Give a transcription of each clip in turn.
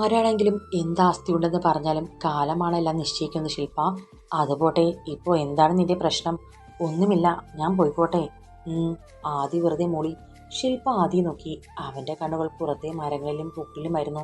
ആരാണെങ്കിലും എന്ത് ആസ്തിയുണ്ടെന്ന് പറഞ്ഞാലും കാലമാണ് എല്ലാം നിശ്ചയിക്കുന്നത് ശില്പ. അതുപോട്ടെ ഇപ്പോൾ എന്താണ് നിന്റെ പ്രശ്നം? ഒന്നുമില്ല ഞാൻ പോയിക്കോട്ടെ. ആദ്യ ആദി വെറുതെ മൂളി. ശില്പ ആദിയെ നോക്കി. അവന്റെ കണ്ണുകൾ പുറത്തെ മരങ്ങളിലും പൂക്കളിലുമായിരുന്നു.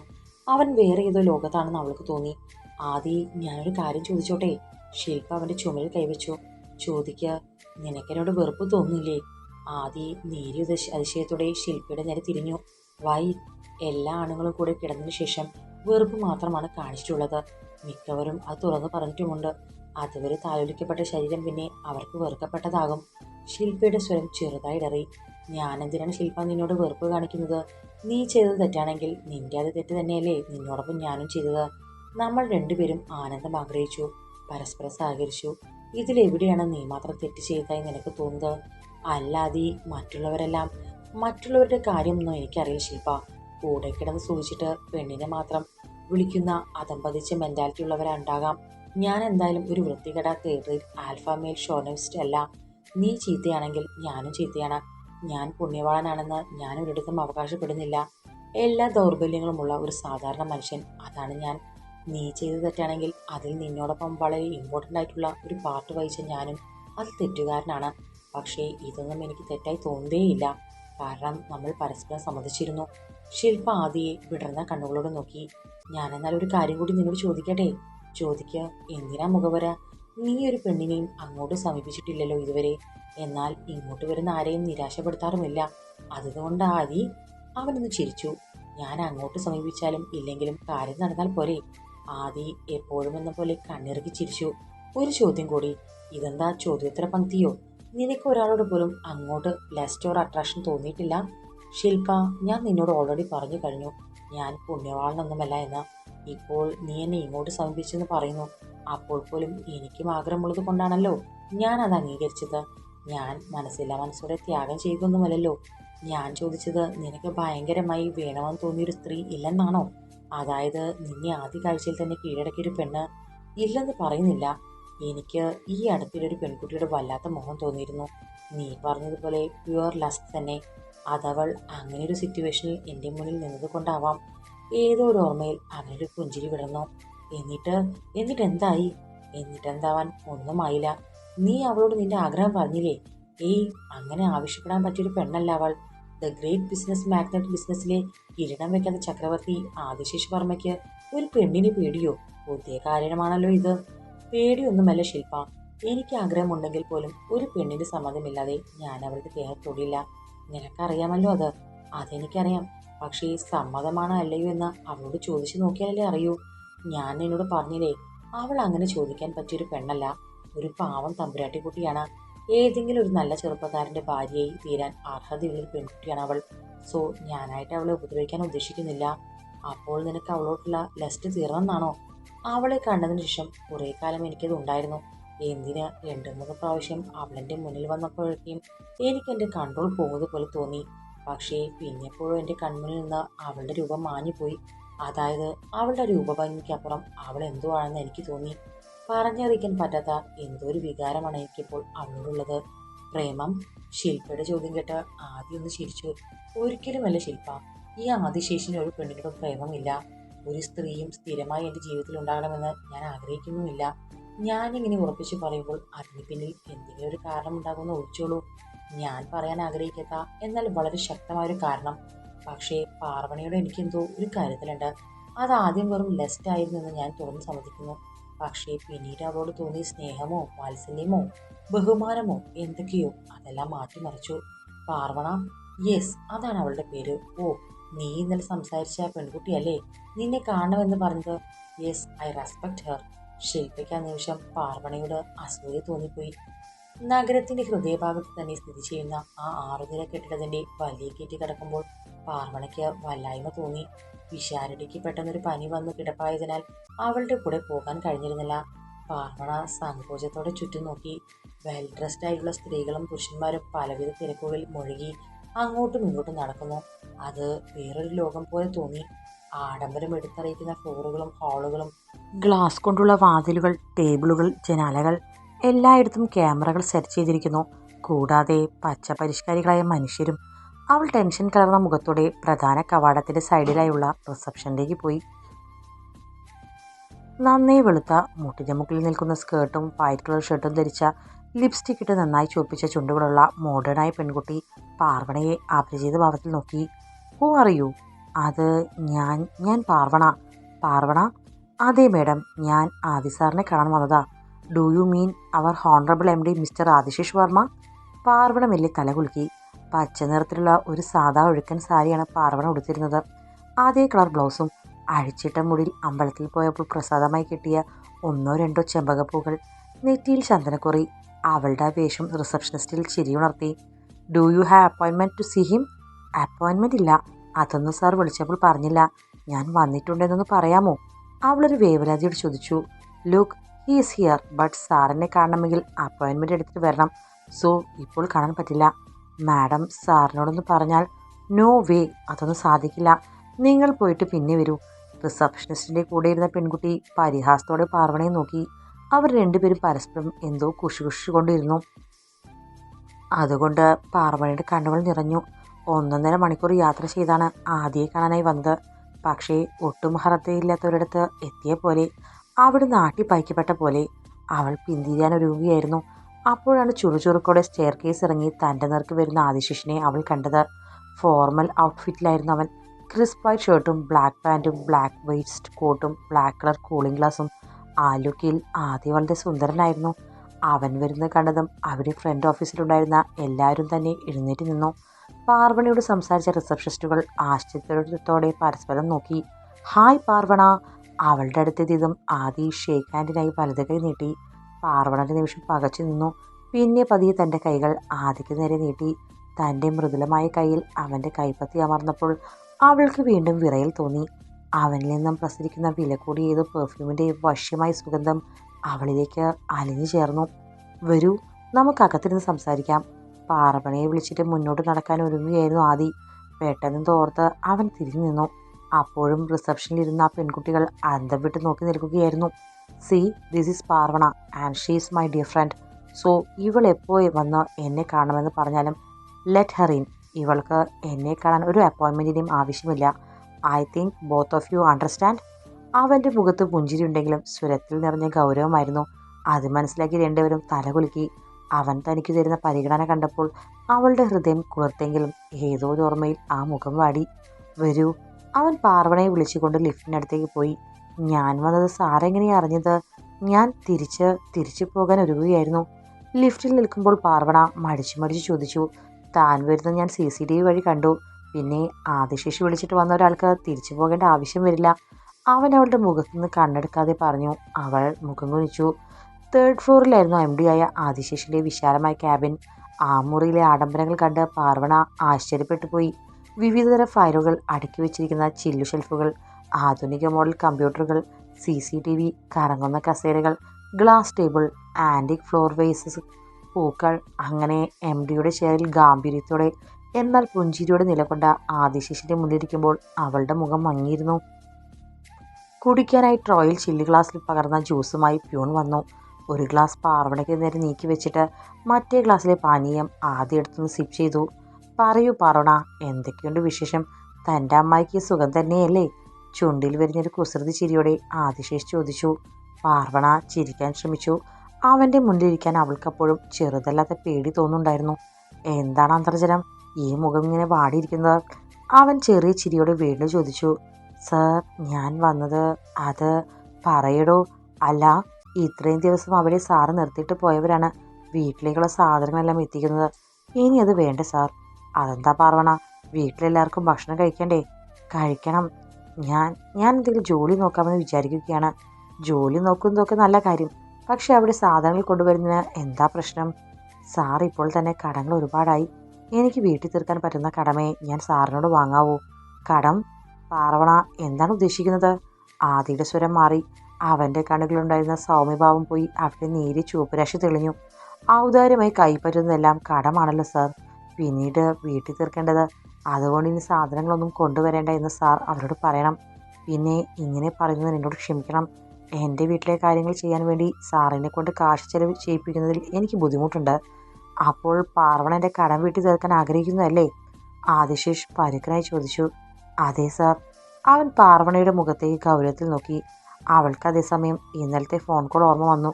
അവൻ വേറെ ഏതോ ലോകത്താണെന്ന് അവൾക്ക് തോന്നി. ആദി ഞാനൊരു കാര്യം ചോദിച്ചോട്ടെ? ശില്പ അവന്റെ ചുമലിൽ കൈവച്ചു. ചോദിക്കുക നിനക്കെന്നോട് വെറുപ്പ് തോന്നില്ലേ ആദി നേരിയ അതിശയത്തോടെ ശില്പയുടെ നേരെ തിരിഞ്ഞു. വൈ എല്ലാ ആണുങ്ങളും കൂടി കിടന്നതിന് ശേഷം വെറുപ്പ് മാത്രമാണ് കാണിച്ചിട്ടുള്ളത്. മിക്കവരും അത് തുറന്നു പറഞ്ഞിട്ടുമുണ്ട്. അതുവരെ താലോലിക്കപ്പെട്ട ശരീരം പിന്നെ അവർക്ക് വെറുക്കപ്പെട്ടതാകും. ശില്പയുടെ സ്വരം ചെറുതായി ഇടറി. ഞാനെന്തിനാണ് ശില്പ നിന്നോട് വെറുപ്പ് കാണിക്കുന്നത്? നീ ചെയ്തത് തെറ്റാണെങ്കിൽ നിന്റെ അത് തെറ്റ് തന്നെയല്ലേ? നിന്നോടൊപ്പം ഞാനും ചെയ്തത്. നമ്മൾ രണ്ടുപേരും ആനന്ദം ആഗ്രഹിച്ചു. പരസ്പരം സഹകരിച്ചു. ഇതിലെവിടെയാണ് നീ മാത്രം തെറ്റ് ചെയ്തതായി നിനക്ക് തോന്നുന്നത്? അല്ലാതെ മറ്റുള്ളവരെല്ലാം മറ്റുള്ളവരുടെ കാര്യമൊന്നും എനിക്കറിയില്ല ശില്പ. കൂടെ കിടന്ന് സൂചിച്ചിട്ട് പെണ്ണിനെ മാത്രം വിളിക്കുന്ന അതമ്പതിച്ച മെന്റാലിറ്റി ഉള്ളവരുണ്ടാകാം. ഞാൻ എന്തായാലും ഒരു വൃത്തികെട കയറി ആൽഫ മെയിൽ അല്ല. നീ ചീത്തയാണെങ്കിൽ ഞാനും ചീത്തയാണ്. ഞാൻ പുണ്യവാളനാണെന്ന് ഞാൻ ഒരിടത്തും അവകാശപ്പെടുന്നില്ല. എല്ലാ ദൗർബല്യങ്ങളുമുള്ള ഒരു സാധാരണ മനുഷ്യൻ അതാണ് ഞാൻ. നീ ചെയ്ത് തെറ്റാണെങ്കിൽ അതിൽ നിന്നോടൊപ്പം വളരെ ഇമ്പോർട്ടന്റ് ആയിട്ടുള്ള ഒരു പാർട്ട് വഹിച്ച ഞാനും അത് തെറ്റുകാരനാണ്. പക്ഷേ ഇതൊന്നും എനിക്ക് തെറ്റായി തോന്നുകയില്ല. കാരണം നമ്മൾ പരസ്പരം സമ്മതിച്ചിരുന്നു. ശില്പ ആദിയെ വിടർന്ന കണ്ണുകളോട് നോക്കി. ഞാനെന്നാൽ ഒരു കാര്യം കൂടി നിന്നോട് ചോദിക്കട്ടെ? ചോദിക്കുക എന്തിനാ മുഖവര? നീ ഒരു പെണ്ണിനെയും അങ്ങോട്ട് സമീപിച്ചിട്ടില്ലല്ലോ ഇതുവരെ. എന്നാൽ ഇങ്ങോട്ട് വരുന്ന ആരെയും നിരാശപ്പെടുത്താറുമില്ല. അതുകൊണ്ട് ആദി അവനൊന്ന് ചിരിച്ചു. ഞാൻ അങ്ങോട്ട് സമീപിച്ചാലും ഇല്ലെങ്കിലും കാര്യം നടന്നാൽ പോരെ. ആദി എപ്പോഴും എന്ന പോലെ കണ്ണിറുക്കി ചിരിച്ചു. ഒരു ചോദ്യം കൂടി. ഇതെന്താ ചോദ്യോത്തര പങ്ക്തിയോ നിനക്ക് ഒരാളോട് പോലും അങ്ങോട്ട് ലെസ്റ്റ് ഓർ അട്രാക്ഷൻ തോന്നിയിട്ടില്ല. ശില്പ ഞാൻ നിന്നോട് ഓൾറെഡി പറഞ്ഞു കഴിഞ്ഞു. ഞാൻ പുണ്യവാളനൊന്നുമല്ല എന്ന്. ഇപ്പോൾ നീ എന്നെ ഇങ്ങോട്ട് സമീപിച്ചെന്ന് പറയുന്നു. അപ്പോൾ പോലും എനിക്കും ആഗ്രഹമുള്ളത് കൊണ്ടാണല്ലോ ഞാൻ അത് അംഗീകരിച്ചത്. ഞാൻ മനസ്സില്ല മനസ്സോടെ ത്യാഗം ചെയ്യുകയൊന്നുമല്ലല്ലോ ഞാൻ ചോദിച്ചത് നിനക്ക് ഭയങ്കരമായി വേണമെന്ന് തോന്നിയൊരു സ്ത്രീ ഇല്ലെന്നാണോ? അതായത് നിന്നെ ആദ്യ കാഴ്ചയിൽ തന്നെ കീഴടക്കിയൊരു പെണ്ണ് ഇല്ലെന്ന് പറയുന്നില്ല. എനിക്ക് ഈ അടുത്തിടൊരു പെൺകുട്ടിയുടെ വല്ലാത്ത മോഹം തോന്നിയിരുന്നു. നീ പറഞ്ഞതുപോലെ പ്യുവർ ലസ്റ്റ് തന്നെ. അതവൾ അങ്ങനെ ഒരു സിറ്റുവേഷനിൽ എന്റെ മുന്നിൽ നിന്നത് കൊണ്ടാവാം. ഏതോ ഒരു ഓർമ്മയിൽ അവനൊരു പുഞ്ചിരി വിടർന്നു. എന്നിട്ട് എന്നിട്ട് എന്തായി എന്നിട്ട് എന്താവാൻ ഒന്നുമായില്ല നീ അവളോട് നിന്റെ ആഗ്രഹം പറഞ്ഞില്ലേ? ഏയ് അങ്ങനെ ആവശ്യപ്പെടാൻ പറ്റിയൊരു പെണ്ണല്ല അവൾ. ദ ഗ്രേറ്റ് ബിസിനസ് മാഗ്നറ്റ് ബിസിനസ്സിലെ കിരീടം വെക്കാത്ത ചക്രവർത്തി ആദിശേഷ് വർമ്മയ്ക്ക് ഒരു പെണ്ണിന് പേടിയോ? പുതിയ കാരണമാണല്ലോ ഇത്. പേടിയൊന്നുമല്ല ശില്പ. എനിക്ക് ആഗ്രഹമുണ്ടെങ്കിൽ പോലും ഒരു പെണ്ണിന്റെ സമ്മതമില്ലാതെ ഞാൻ അവളുടെ ദേഹം തൊടില്ല നിനക്കറിയാമല്ലോ അത്. അതെനിക്കറിയാം. പക്ഷേ സമ്മതമാണോ അല്ലയോ എന്ന് അവളോട് ചോദിച്ചു നോക്കിയാലല്ലേ അറിയൂ. ഞാൻ എന്നോട് പറഞ്ഞില്ലേ അവൾ അങ്ങനെ ചോദിക്കാൻ പറ്റിയൊരു പെണ്ണല്ല. ഒരു പാവം തമ്പുരാട്ടി കുട്ടിയാണ്. ഏതെങ്കിലും ഒരു നല്ല ചെറുപ്പക്കാരന്റെ ഭാര്യയായി തീരാൻ അർഹതയുള്ളൊരു പെൺകുട്ടിയാണ് അവൾ. സോ ഞാനായിട്ട് അവളെ ഉപദ്രവിക്കാൻ ഉദ്ദേശിക്കുന്നില്ല. അപ്പോൾ നിനക്ക് അവളോടുള്ള ലസ്റ്റ് തീർന്നെന്നാണോ? അവളെ കണ്ടതിന് ശേഷം കുറേ കാലം എനിക്കത് ഉണ്ടായിരുന്നു. എന്തിന് രണ്ടു മൂന്ന് പ്രാവശ്യം അവളെന്റെ മുന്നിൽ വന്നപ്പോഴേക്കും എനിക്ക് എന്റെ കൺട്രോൾ പോകുന്നത് പോലെ തോന്നി. പക്ഷേ പിന്നെപ്പോഴും എന്റെ കൺമുന്നിൽ നിന്ന് അവളുടെ രൂപം മാഞ്ഞുപോയി. അതായത് അവളുടെ രൂപഭംഗിക്കപ്പുറം അവൾ എന്തോ ആണെന്ന് എനിക്ക് തോന്നി. പറഞ്ഞറിയിക്കാൻ പറ്റാത്ത എന്തോ ഒരു വികാരമാണ് എനിക്കിപ്പോൾ അവളോടുള്ളത് പ്രേമം ശില്പയുടെ ചോദ്യം കേട്ട് ആദ്യം ഒന്ന് ചിരിച്ചു. ഒരിക്കലുമല്ല ശില്പ. ഈ ആദിശേഷിന് ഒരു പെണ്ണിനോടും പ്രേമമില്ല. ഒരു സ്ത്രീയും സ്ഥിരമായി എന്റെ ജീവിതത്തിൽ ഉണ്ടാകണമെന്ന് ഞാൻ ആഗ്രഹിക്കുന്നുമില്ല. ഞാനിങ്ങനെ ഉറപ്പിച്ച് പറയുമ്പോൾ അതിന് പിന്നിൽ എന്തെങ്കിലും ഒരു കാരണം ഉണ്ടാകുമെന്ന് ഒഴിച്ചോളൂ ഞാൻ പറയാൻ ആഗ്രഹിക്കാത്ത എന്നാൽ വളരെ ശക്തമായ ഒരു കാരണം. പക്ഷേ പാർവണിയോട് എനിക്കെന്തോ ഒരു കാര്യത്തിലുണ്ട്. അത് ആദ്യം വെറും ലെസ്റ്റ് ആയിരുന്നു എന്ന് ഞാൻ തുറന്ന് സമ്മതിക്കുന്നു. പക്ഷേ പിന്നീട് അവളോട് തോന്നിയ സ്നേഹമോ വാത്സല്യമോ ബഹുമാനമോ എന്തൊക്കെയോ അതെല്ലാം മാറ്റിമറിച്ചു. പാർവണ യെസ് അതാണ് അവളുടെ പേര്. ഓ നീ ഇന്നലെ സംസാരിച്ച ആ പെൺകുട്ടിയല്ലേ? നിന്നെ കാണണമെന്ന് പറഞ്ഞത്? യെസ് ഐ റെസ്പെക്ട് ഹെർ ശില്പയ്ക്ക് ആ നിമിഷം പാർവണയോട് അസൂയ തോന്നിപ്പോയി. നഗരത്തിന്റെ ഹൃദയഭാഗത്ത് തന്നെ സ്ഥിതി ചെയ്യുന്ന ആ ആറുനില കെട്ടിടത്തിന്റെ വലിയ കയറ്റി കിടക്കുമ്പോൾ പാർവണയ്ക്ക് വല്ലായ്മ തോന്നി. വിശാരടിക്ക് പെട്ടെന്നൊരു പനി വന്നു കിടപ്പായതിനാൽ അവളുടെ കൂടെ പോകാൻ കഴിഞ്ഞിരുന്നില്ല. പാർവണ സങ്കോചത്തോടെ ചുറ്റും നോക്കി. വെൽ ഡ്രസ്ഡ് ആയിട്ടുള്ള സ്ത്രീകളും പുരുഷന്മാരും പലവിധ തിരക്കുകളിൽ മുഴുകി. അങ്ങോട്ടും ഇങ്ങോട്ടും നടക്കുന്നു. അത് വേറൊരു ലോകം പോലെ തോന്നി. ആഡംബരം എടുത്തറിയിക്കുന്ന ഫ്ലോറുകളും ഹാളുകളും ഗ്ലാസ് കൊണ്ടുള്ള വാതിലുകൾ ടേബിളുകൾ ജനാലകൾ എല്ലായിടത്തും ക്യാമറകൾ സെറ്റ് ചെയ്തിരിക്കുന്നു. കൂടാതെ പച്ച പരിഷ്കാരികളായ മനുഷ്യരും അവൾ ടെൻഷൻ കലർന്ന മുഖത്തോടെ പ്രധാന കവാടത്തിന്റെ സൈഡിലായുള്ള റിസപ്ഷനിലേക്ക് പോയി. നന്നേ വെളുത്ത മുട്ടിന്റെ മുക്കിൽ നിൽക്കുന്ന സ്കേർട്ടും വൈറ്റ് കളർ ഷർട്ടും ധരിച്ച ലിപ്സ്റ്റിക് ഇട്ട് നന്നായി ചുവപ്പിച്ച ചുണ്ടുകളുള്ള മോഡേണായ പെൺകുട്ടി പാർവണയെ അപരിചിത ഭാവത്തിൽ നോക്കി. ഓ അറിയൂ അത് ഞാൻ ഞാൻ പാർവണ. പാർവണ? അതെ മേഡം ഞാൻ ആദി സാറിനെ കാണാൻ വന്നതാ. Do you mean our honourable M D mister Adishesh Varma? Parvana മെല്ലെ തല കുലുക്കി. പച്ച നിറത്തിലുള്ള ഒരു സാധാ ഒഴുക്കൻ സാരിയാണ് പാർവണ ഉടുത്തിരുന്നത്. അതേ കളർ ബ്ലൗസും അഴിച്ചിട്ട മുടിയിൽ അമ്പലത്തിൽ പോയപ്പോൾ പ്രസാദമായി കിട്ടിയ ഒന്നോ രണ്ടോ ചെമ്പകപ്പൂകൾ നെറ്റിയിൽ ചന്ദനക്കുറി അവളുടെ വേഷം റിസപ്ഷനിസ്റ്റിൽ ചിരി ഉണർത്തി. Do you have അപ്പോയിൻമെന്റ് to see him അപ്പോയിൻമെന്റ് ഇല്ല. അതൊന്നും സാർ വിളിച്ചപ്പോൾ പറഞ്ഞില്ല. ഞാൻ വന്നിട്ടുണ്ടെന്നൊന്ന് പറയാമോ? അവളൊരു വേവലാതിയോട് ചോദിച്ചു. Look he is here but സാറിനെ കാണണമെങ്കിൽ അപ്പോയിൻമെന്റ് എടുത്തിട്ട് വരണം. സോ ഇപ്പോൾ കാണാൻ പറ്റില്ല. മാഡം സാറിനോടൊന്ന് പറഞ്ഞാൽ നോ വേ അതൊന്നും സാധിക്കില്ല. നിങ്ങൾ പോയിട്ട് പിന്നെ വരൂ. റിസപ്ഷനിസ്റ്റിന്റെ കൂടെ ഇരുന്ന പെൺകുട്ടി പരിഹാസത്തോടെ പാർവണയെ നോക്കി. അവർ രണ്ടുപേരും പരസ്പരം എന്തോ കുഷി കൊണ്ടിരുന്നു അതുകൊണ്ട് പാർവണിയുടെ കണ്ണുകൾ നിറഞ്ഞു. ഒന്നൊന്നര മണിക്കൂർ യാത്ര ചെയ്താണ് ആദ്യയെ കാണാനായി വന്നത്. പക്ഷേ ഒട്ടും ഹർദ്ദയില്ലാത്തവരടുത്ത് എത്തിയ പോലെ അവിടെ നാട്ടി പൈക്കപ്പെട്ട പോലെ അവൾ പിന്തിരിയാൻ ഒരുങ്ങുകയായിരുന്നു. അപ്പോഴാണ് ചുറുചുറുക്കോടെ സ്റ്റെയർ കേസ് ഇറങ്ങി തന്റെ നേർക്ക് വരുന്ന ആദിശിഷിനെ അവൾ കണ്ടത്. ഫോർമൽ ഔട്ട്ഫിറ്റിലായിരുന്നു അവൻ. ക്രിസ്പ് ഷർട്ടും ബ്ലാക്ക് പാന്റും ബ്ലാക്ക് വെയ്സ്റ്റ് കോട്ടും ബ്ലാക്ക് കളർ കൂളിംഗ് ഗ്ലാസും ആ ലുക്കിൽ ആദ്യം വളരെ സുന്ദരനായിരുന്നു. അവൻ വരുന്ന കണ്ടതും അവിടെ ഫ്രണ്ട് ഓഫീസിലുണ്ടായിരുന്ന എല്ലാവരും തന്നെ എഴുന്നേറ്റ് നിന്നു. പാർവണിയോട് സംസാരിച്ച റിസപ്ഷനിസ്റ്റുകൾ ആശ്ചര്യത്തോടെ പരസ്പരം നോക്കി. ഹായ് പാർവണ. അവളുടെ അടുത്തെത്തിയതും ആദി ഷേക്ക് ഹാൻഡിനായി വലത് കൈ നീട്ടി. പാർവണന്റെ നിമിഷം പകച്ചു നിന്നു. പിന്നെ പതിയെ തന്റെ കൈകൾ ആദിക്ക് നേരെ നീട്ടി. തന്റെ മൃദുലമായ കയ്യിൽ അവന്റെ കൈപ്പത്തി അമർന്നപ്പോൾ അവൾക്ക് വീണ്ടും വിറയിൽ തോന്നി. അവനിൽ നിന്നും പ്രസരിക്കുന്ന വില കൂടിയ ഏതോ പെർഫ്യൂമിന്റെ വശ്യമായ സുഗന്ധം അവളിലേക്ക് അലിഞ്ഞു ചേർന്നു. വരൂ നമുക്കകത്തിരുന്ന് സംസാരിക്കാം. പാറപ്പണയെ വിളിച്ചിട്ട് മുന്നോട്ട് നടക്കാൻ ഒരുങ്ങുകയായിരുന്നു ആദി. പെട്ടെന്ന് തോർത്ത് അവൻ തിരിഞ്ഞു നിന്നു. അപ്പോഴും റിസപ്ഷനിൽ ഇരുന്ന ആ പെൺകുട്ടികൾ അന്തം വിട്ട് നോക്കി നിൽക്കുകയായിരുന്നു. See this is Parvana and she is my dear friend so ഇവൾ എപ്പോൾ വന്ന് എന്നെ കാണണമെന്ന് പറഞ്ഞാലും ലെറ്റ് ഹെറിൻ ഇവൾക്ക് എന്നെ കാണാൻ ഒരു അപ്പോയിൻമെന്റിന്റെയും ആവശ്യമില്ല. I think both of you understand അവന്റെ മുഖത്ത് പുഞ്ചിരി ഉണ്ടെങ്കിലും സ്വരത്തിൽ നിറഞ്ഞ ഗൗരവമായിരുന്നു. അത് മനസ്സിലാക്കി രണ്ടുപേരും തലകുലുക്കി. അവൻ തനിക്ക് തരുന്ന പരിഗണന കണ്ടപ്പോൾ അവളുടെ ഹൃദയം കുളിർത്തെങ്കിലും ഏതോ ഒരു ഓർമ്മയിൽ ആ മുഖം വാടി. വരൂ അവൻ പാർവണയെ വിളിച്ചുകൊണ്ട് ലിഫ്റ്റിനടുത്തേക്ക് പോയി. ഞാൻ വന്നത് സാറെങ്ങനെയാണ് അറിഞ്ഞത്? ഞാൻ തിരിച്ച് തിരിച്ചു പോകാൻ ഒരുങ്ങുകയായിരുന്നു. ലിഫ്റ്റിൽ നിൽക്കുമ്പോൾ പാർവണ മടിച്ചു മടിച്ചു ചോദിച്ചു. താൻ വരുന്നത് ഞാൻ സി സി ടി വി വഴി കണ്ടു. പിന്നെ ആദിശേഷി വിളിച്ചിട്ട് വന്ന ഒരാൾക്ക് തിരിച്ചു പോകേണ്ട ആവശ്യം വരില്ല. അവൻ അവളുടെ മുഖത്തു നിന്ന് കണ്ണെടുക്കാതെ പറഞ്ഞു അവൾ മുഖം കുനിച്ചു. തേർഡ് ഫ്ലോറിലായിരുന്നു എം ഡി ആയ ആദിശേഷിന്റെ വിശാലമായ ക്യാബിൻ ആ മുറിയിലെ ആഡംബരങ്ങൾ കണ്ട് പാർവണ ആശ്ചര്യപ്പെട്ടു പോയി. വിവിധതര ഫയലുകൾ അടുക്കി വെച്ചിരിക്കുന്ന ചില്ലു ഷെൽഫുകൾ ആധുനിക മോഡൽ കമ്പ്യൂട്ടറുകൾ സി സി ടി വി കറങ്ങുന്ന കസേരകൾ glass table antique floor vases പൂക്കൾ. അങ്ങനെ എം ഡിയുടെ ചെയറിൽ ഗാംഭീര്യത്തോടെ എന്നാൽ പുഞ്ചിരിയോടെ നിലകൊണ്ട ആദിശേഷിന്റെ മുന്നിലിരിക്കുമ്പോൾ അവളുടെ മുഖം മങ്ങിയിരുന്നു. കുടിക്കാനായി ട്രോയിൽ ചില്ലി ഗ്ലാസ്സിൽ പകർന്ന ജ്യൂസുമായി പ്യൂൺ വന്നു. ഒരു ഗ്ലാസ് പാർവണയ്ക്ക് നേരെ നീക്കി വെച്ചിട്ട് മറ്റേ ഗ്ലാസ്സിലെ പാനീയം ആദ്യം എടുത്തുനിന്ന് സിപ്പ് ചെയ്തു. പറയൂ പാർവണ എന്തൊക്കെയുണ്ട് വിശേഷം? തന്റെ അമ്മായിക്ക് സുഖം തന്നെയല്ലേ? ചുണ്ടിൽ വരുന്നൊരു കുസൃതി ചിരിയോടെ ആദിശേഷ് ചോദിച്ചു. പാർവണ ചിരിക്കാൻ ശ്രമിച്ചു. അവന്റെ മുന്നിലിരിക്കാൻ അവൾക്കപ്പോഴും ചെറുതല്ലാത്ത പേടി തോന്നുന്നുണ്ടായിരുന്നു. എന്താണ് അന്തർജനം ഈ മുഖം ഇങ്ങനെ വാടിയിരിക്കുന്നത് അവൻ ചെറിയ ചിരിയോടെ വീണ്ടും ചോദിച്ചു സർ ഞാൻ വന്നത് അത് പറയടോ. അല്ല ഇത്രയും ദിവസം അവിടെ സാറ് നിർത്തിയിട്ട് പോയവരാണ് വീട്ടിലേക്കുള്ള സാധനങ്ങളെല്ലാം എത്തിക്കുന്നത്. ഇനി അത് വേണ്ട സാർ. അതെന്താ പാർവണ? വീട്ടിലെല്ലാവർക്കും ഭക്ഷണം കഴിക്കണ്ടേ? കഴിക്കണം. ഞാൻ ഞാൻ എന്തെങ്കിലും ജോലി നോക്കാമെന്ന് വിചാരിക്കുകയാണ്. ജോലി നോക്കുന്നതൊക്കെ നല്ല കാര്യം. പക്ഷേ അവിടെ സാധനങ്ങൾ കൊണ്ടുവരുന്നതിന് എന്താ പ്രശ്നം? സാർ ഇപ്പോൾ തന്നെ കടങ്ങൾ ഒരുപാടായി. എനിക്ക് വീട്ടിൽ തീർക്കാൻ പറ്റുന്ന കടമേ ഞാൻ സാറിനോട് വാങ്ങാവൂ. കടം പാർവണ എന്താണ് ഉദ്ദേശിക്കുന്നത്? ആദിയുടെ സ്വരം മാറി. അവന്റെ കണ്ണുകളുണ്ടായിരുന്ന സൗമ്യഭാവം പോയി അവിടെ നേരി ചുവപ്പുരാശി തെളിഞ്ഞു. ഔദാര്യമായി കൈപ്പറ്റുന്നതെല്ലാം കടമാണല്ലോ സാർ. പിന്നീട് വീട്ടിൽ തീർക്കേണ്ടത്. അതുകൊണ്ട് ഇനി സാധനങ്ങളൊന്നും കൊണ്ടുവരേണ്ട എന്ന് സാർ അവരോട് പറയണം. പിന്നെ ഇങ്ങനെ പറയുന്നത് എന്നോട് ക്ഷമിക്കണം. എന്റെ വീട്ടിലെ കാര്യങ്ങൾ ചെയ്യാൻ വേണ്ടി സാറിനെ കൊണ്ട് കാശ് ചെലവ് ചെയ്യിപ്പിക്കുന്നതിൽ എനിക്ക് ബുദ്ധിമുട്ടുണ്ട്. അപ്പോൾ പാർവണ എന്റെ കടം വീട്ടി തീർക്കാൻ ആഗ്രഹിക്കുന്നതല്ലേ? ആദിശേഷ് പരുക്കനായി ചോദിച്ചു. അതെ സാർ അവൻ പാർവണയുടെ മുഖത്തേക്ക് ഗൗരവത്തിൽ നോക്കി. അവൾക്ക് അതേസമയം ഇന്നലത്തെ ഫോൺ കോൾ ഓർമ്മ വന്നു.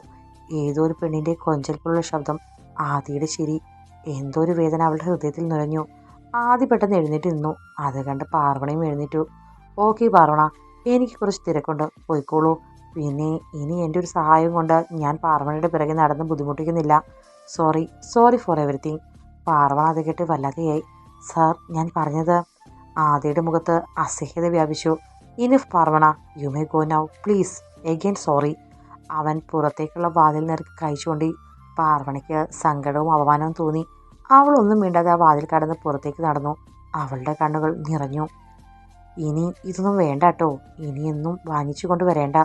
ഏതോ ഒരു പെണ്ണിന്റെ കൊഞ്ചൽപ്പുള്ള ശബ്ദം ആദിയുടെ ശരി എന്തോ ഒരു വേദന അവളുടെ ഹൃദയത്തിൽ നുഴഞ്ഞു. ആദ്യ പെട്ടെന്ന് എഴുന്നേറ്റ് നിന്നു. അത് കണ്ട് പാർവണയും എഴുന്നേറ്റു. ഓക്കെ പാർവണ. എനിക്ക് കുറച്ച് തിരക്കുണ്ട്. പോയിക്കോളൂ. പിന്നെ ഇനി എന്റെ ഒരു സഹായം കൊണ്ട് ഞാൻ പാർവണയുടെ പിറകെ നടന്ന് ബുദ്ധിമുട്ടിക്കുന്നില്ല. Sorry sorry for everything Parvan അത് കേട്ട് വല്ലാതെയായി. സാർ ഞാൻ പറഞ്ഞത് ആദ്യയുടെ മുഖത്ത് അസഹ്യത വ്യാപിച്ചു. Enough Parvana you may go now please again sorry അവൻ പുറത്തേക്കുള്ള വാതിൽ നിരക്ക് കഴിച്ചുകൊണ്ട് പാർവണയ്ക്ക് സങ്കടവും അപമാനവും തോന്നി. അവൾ ഒന്നും മിണ്ടാതെ ആ വാതിൽ കടന്ന് പുറത്തേക്ക് നടന്നു. അവളുടെ കണ്ണുകൾ നിറഞ്ഞു. ഇനി ഇതൊന്നും വേണ്ട കേട്ടോ. ഇനിയൊന്നും വാങ്ങിച്ചു കൊണ്ട് വരേണ്ട.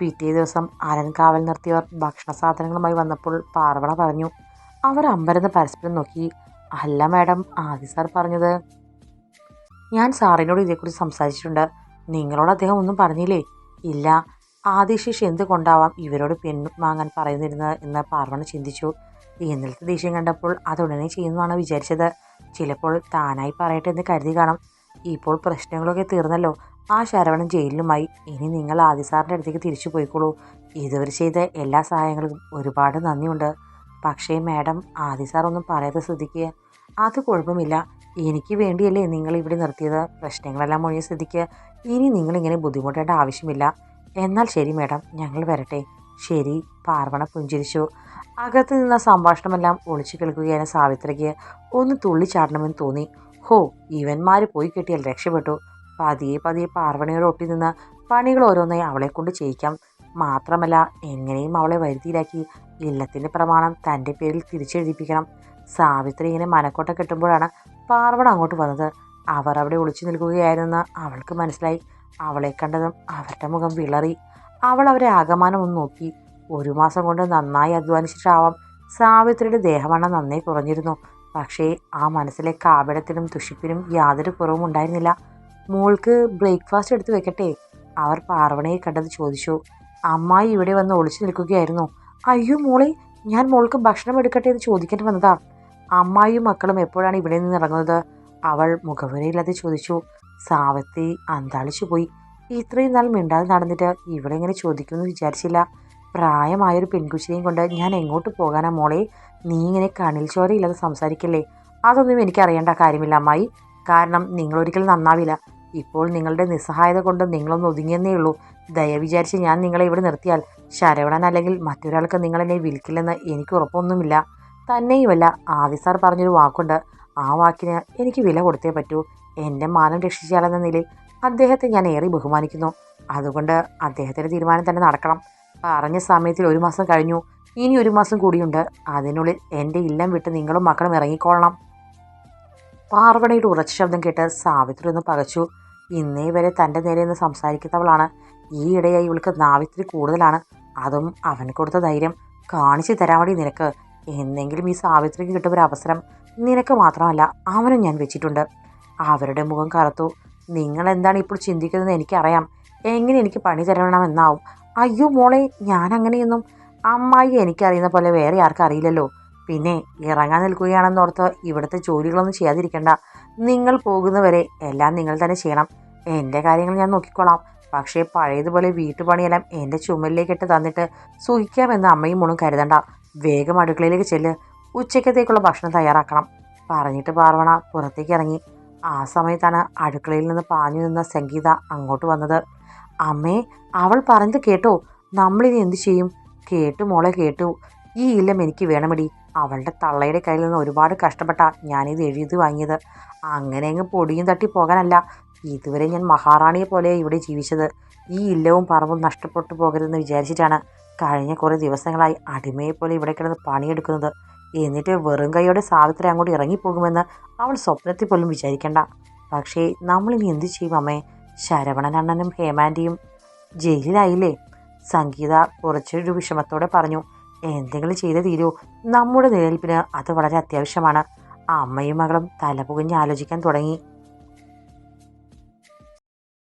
പിറ്റേ ദിവസം അരൻകാവൽ നിർത്തിയവർ ഭക്ഷണ സാധനങ്ങളുമായി വന്നപ്പോൾ പാർവണ പറഞ്ഞു അവർ അമ്പരന്ന് പരസ്പരം നോക്കി അല്ല മാഡം ആദി സാർ പറഞ്ഞത് ഞാൻ സാറിനോട് ഇതേക്കുറിച്ച് സംസാരിച്ചിട്ടുണ്ട്. നിങ്ങളോട് അദ്ദേഹം ഒന്നും പറഞ്ഞില്ലേ? ഇല്ല ആദിശേഷി എന്തുകൊണ്ടാവാം ഇവരോട് പെൺ വാങ്ങാൻ പറയുന്നിരുന്നത് എന്ന് പാർവണ ചിന്തിച്ചു. ഇന്നലത്തെ ദേഷ്യം കണ്ടപ്പോൾ അതുടനെ ചെയ്യുന്നതാണ് വിചാരിച്ചത്. ചിലപ്പോൾ താനായി പറയട്ടെ എന്ന് കരുതി കാണാം. ഇപ്പോൾ പ്രശ്നങ്ങളൊക്കെ തീർന്നല്ലോ ആ ശരവണൻ ജയിലിലുമായി. ഇനി നിങ്ങൾ ആദി സാറിന്റെ അടുത്തേക്ക് തിരിച്ചു പോയിക്കോളൂ. ഇതുവരെ ചെയ്ത എല്ലാ സഹായങ്ങൾക്കും ഒരുപാട് നന്ദിയുണ്ട്. പക്ഷേ മാഡം ആദി സാർ ഒന്നും പറയാതെ ശ്രദ്ധിക്കുക. അത് കുഴപ്പമില്ല. എനിക്ക് വേണ്ടിയല്ലേ നിങ്ങൾ ഇവിടെ നിർത്തിയത്. പ്രശ്നങ്ങളെല്ലാം മൊഴിയ ശ്രദ്ധിക്കുക. ഇനി നിങ്ങളിങ്ങനെ ബുദ്ധിമുട്ടേണ്ട ആവശ്യമില്ല. എന്നാൽ ശരി മാഡം ഞങ്ങൾ വരട്ടെ. ശരി പാർവണ പുഞ്ചിരിച്ചു. അകത്ത് നിന്ന സംഭാഷണമെല്ലാം ഒളിച്ചു കേൾക്കുകയാണ് സാവിത്രിക്ക്. ഒന്ന് തുള്ളിച്ചാടണമെന്ന് തോന്നി. ഹോ ഇവന്മാർ പോയി കിട്ടിയാൽ രക്ഷപ്പെട്ടു. പതിയെ പതിയെ പാർവണിയുടെ ഒട്ടി നിന്ന് പണികൾ ഓരോന്നായി അവളെ കൊണ്ട് ചെയ്യിക്കാം. മാത്രമല്ല എങ്ങനെയും അവളെ വരുതിയിലാക്കി ഇല്ലത്തിന്റെ പ്രമാണം തന്റെ പേരിൽ തിരിച്ചെഴുതിപ്പിക്കണം. സാവിത്രി ഇങ്ങനെ മനക്കോട്ട കെട്ടുമ്പോഴാണ് പാർവണ അങ്ങോട്ട് വന്നത്. അവർ അവിടെ ഒളിച്ചു നിൽക്കുകയായിരുന്നെന്ന് അവൾക്ക് മനസ്സിലായി. അവളെ കണ്ടതും അവരുടെ മുഖം വിളറി. അവൾ അവരെ ആകമാനം ഒന്ന് നോക്കി. ഒരു മാസം കൊണ്ട് നന്നായി അധ്വാനിച്ചിട്ടാവാം സാവിത്രിയുടെ ദേഹവണ്ണം നന്നേ കുറഞ്ഞിരുന്നു. പക്ഷേ ആ മനസ്സിലെ കാപടത്തിനും ദുഷിപ്പിനും യാതൊരു കുറവും ഉണ്ടായിരുന്നില്ല. മോൾക്ക് ബ്രേക്ക്ഫാസ്റ്റ് എടുത്ത് വെക്കട്ടെ. അവർ പാർവണയെ കണ്ടത് ചോദിച്ചു. അമ്മായി ഇവിടെ വന്ന് ഒളിച്ചു നിൽക്കുകയായിരുന്നു. അയ്യോ മോളെ ഞാൻ മോൾക്ക് ഭക്ഷണം എടുക്കട്ടെ എന്ന് ചോദിക്കേണ്ടി വന്നതാ. അമ്മായിയും മക്കളും എപ്പോഴാണ് ഇവിടെ നിന്ന് ഇറങ്ങുന്നത്? അവൾ മുഖവരയില്ലാതെ ചോദിച്ചു. സാവത്തി അന്താളിച്ചു പോയി. ഇത്രയും നാൾ മിണ്ടാതെ നടന്നിട്ട് ഇവിടെ ഇങ്ങനെ ചോദിക്കുമെന്ന് വിചാരിച്ചില്ല. പ്രായമായൊരു പെൺകുച്ചിനെയും കൊണ്ട് ഞാൻ എങ്ങോട്ട് പോകാനാ മോളെ? നീ ഇങ്ങനെ കണിൽ ചോരയില്ലാതെ സംസാരിക്കല്ലേ? അതൊന്നും എനിക്ക് അറിയേണ്ട കാര്യമില്ല അമ്മായി. കാരണം നിങ്ങളൊരിക്കലും നന്നാവില്ല. ഇപ്പോൾ നിങ്ങളുടെ നിസ്സഹായത കൊണ്ട് നിങ്ങളൊന്ന് ഒതുങ്ങിയെന്നേ ഉള്ളൂ. ദയ വിചാരിച്ച് ഞാൻ നിങ്ങളെ ഇവിടെ നിർത്തിയാൽ ശരവണൻ അല്ലെങ്കിൽ മറ്റൊരാൾക്ക് നിങ്ങളെന്നെ വിൽക്കില്ലെന്ന് എനിക്ക് ഉറപ്പൊന്നുമില്ല. തന്നെയുമല്ല ആദി സാർ പറഞ്ഞൊരു വാക്കുണ്ട്. ആ വാക്കിന് എനിക്ക് വില കൊടുത്തേ പറ്റൂ. എന്റെ മാനം രക്ഷിച്ചാലെന്ന നിലയിൽ അദ്ദേഹത്തെ ഞാൻ ഏറെ ബഹുമാനിക്കുന്നു. അതുകൊണ്ട് അദ്ദേഹത്തിന്റെ തീരുമാനം തന്നെ നടക്കണം. പറഞ്ഞ സമയത്തിൽ ഒരു മാസം കഴിഞ്ഞു. ഇനി ഒരു മാസം കൂടിയുണ്ട്. അതിനുള്ളിൽ എന്റെ ഇല്ലം വിട്ട് നിങ്ങളും മക്കളും ഇറങ്ങിക്കൊള്ളണം പാർവണയുടെ ഉറച്ച ശബ്ദം കേട്ട് സാവിത്രി ഒന്ന് പകച്ചു. ഇന്നേ വരെ തന്റെ നേരെ നിന്ന് സംസാരിക്കുന്നവളാണ്. ഈയിടെയായി ഇവൾക്ക് നാവിത്തിരി കൂടുതലാണ്. അതും അവൻ കൊടുത്ത ധൈര്യം. കാണിച്ചു തരാൻ വേണ്ടി നിനക്ക്. എന്നെങ്കിലും ഈ സാവിത്രിക്ക് കിട്ടും ഒരു അവസരം നിനക്ക് മാത്രമല്ല അവനും ഞാൻ വെച്ചിട്ടുണ്ട്. അവരുടെ മുഖം കറുത്തു. നിങ്ങൾ എന്താണ് ഇപ്പോൾ ചിന്തിക്കുന്നത് എനിക്കറിയാം. എങ്ങനെ എനിക്ക് പണി തരണമെന്നാവും. അയ്യോ മോളെ ഞാൻ അങ്ങനെയൊന്നും അമ്മായി എനിക്കറിയുന്ന പോലെ വേറെ ആർക്കും അറിയില്ലല്ലോ. പിന്നെ ഇറങ്ങാൻ നിൽക്കുകയാണെന്നോർത്ത് ഇവിടുത്തെ ജോലികളൊന്നും ചെയ്യാതിരിക്കണ്ട. നിങ്ങൾ പോകുന്നവരെ എല്ലാം നിങ്ങൾ തന്നെ ചെയ്യണം. എന്റെ കാര്യങ്ങൾ ഞാൻ നോക്കിക്കോളാം. പക്ഷേ പഴയതുപോലെ വീട്ടുപണിയെല്ലാം എന്റെ ചുമലിലേക്കിട്ട് തന്നിട്ട് സുഖിക്കാമെന്ന് അമ്മയും മോളും കരുതണ്ട. വേഗം അടുക്കളയിലേക്ക് ചെല്ല്. ഉച്ചയ്ക്കത്തേക്കുള്ള ഭക്ഷണം തയ്യാറാക്കണം. പറഞ്ഞിട്ട് പാർവണ പുറത്തേക്ക് ഇറങ്ങി. ആ സമയത്താണ് അടുക്കളയിൽ നിന്ന് പാഞ്ഞു നിന്ന സംഗീത അങ്ങോട്ട് വന്നത്. അമ്മേ അവൾ പറഞ്ഞത് കേട്ടോ. നമ്മളിനി എന്ത് ചെയ്യും? കേട്ടു മോളെ കേട്ടു. ഈ ഇല്ലം എനിക്ക് വേണമടി. അവളുടെ തള്ളയുടെ കയ്യിൽ നിന്ന് ഒരുപാട് കഷ്ടപ്പെട്ടാ ഞാനിത് എഴുതി വാങ്ങിയത്. അങ്ങനെ അങ്ങ് പൊടിയും തട്ടി പോകാനല്ല. ഇതുവരെ ഞാൻ മഹാറാണിയെ പോലെ ഇവിടെ ജീവിച്ചത്. ഈ ഇല്ലവും പറവും നഷ്ടപ്പെട്ടു പോകരുതെന്ന് വിചാരിച്ചിട്ടാണ് കഴിഞ്ഞ കുറേ ദിവസങ്ങളായി അടിമയെ പോലെ ഇവിടെ കിടന്ന് പണിയെടുക്കുന്നത്. എന്നിട്ട് വെറും കൈയോടെ സാവിത്രി അങ്ങോട്ട് ഇറങ്ങിപ്പോകുമെന്ന് അവൾ സ്വപ്നത്തിൽ പോലും വിചാരിക്കണ്ട. പക്ഷേ നമ്മളിനി എന്തു ചെയ്യും അമ്മേ? ശരവണനണ്ണനും ഹേമാന്റിയും ജയിലിലായില്ലേ? സംഗീത കുറച്ചൊരു വിഷമത്തോടെ പറഞ്ഞു. എന്തെങ്കിലും ചെയ്തേ തീരൂ. നമ്മുടെ നിലനിൽപ്പിന് അത് വളരെ അത്യാവശ്യമാണ്. അമ്മയും മകളും തലപുകഞ്ഞ് ആലോചിക്കാൻ തുടങ്ങി.